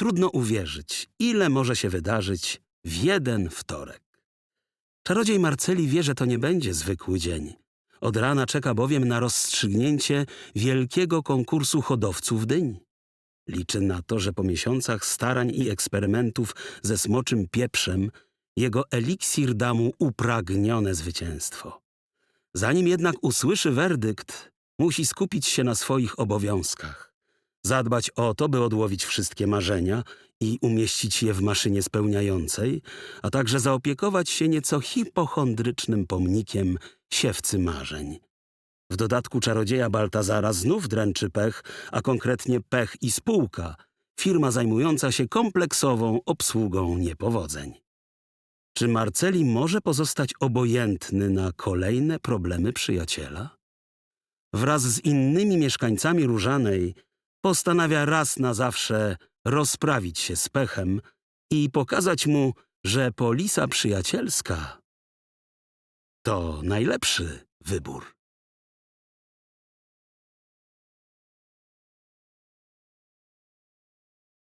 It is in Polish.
Trudno uwierzyć, ile może się wydarzyć w jeden wtorek. Czarodziej Marceli wie, że to nie będzie zwykły dzień. Od rana czeka bowiem na rozstrzygnięcie wielkiego konkursu hodowców dyń. Liczy na to, że po miesiącach starań i eksperymentów ze smoczym pieprzem jego eliksir da mu upragnione zwycięstwo. Zanim jednak usłyszy werdykt, musi skupić się na swoich obowiązkach. Zadbać o to, by odłowić wszystkie marzenia i umieścić je w maszynie spełniającej, a także zaopiekować się nieco hipochondrycznym pomnikiem siewcy marzeń. W dodatku czarodzieja Baltazara znów dręczy pech, a konkretnie pech i spółka, firma zajmująca się kompleksową obsługą niepowodzeń. Czy Marceli może pozostać obojętny na kolejne problemy przyjaciela? Wraz z innymi mieszkańcami Różanej postanawia raz na zawsze rozprawić się z pechem i pokazać mu, że polisa przyjacielska to najlepszy wybór.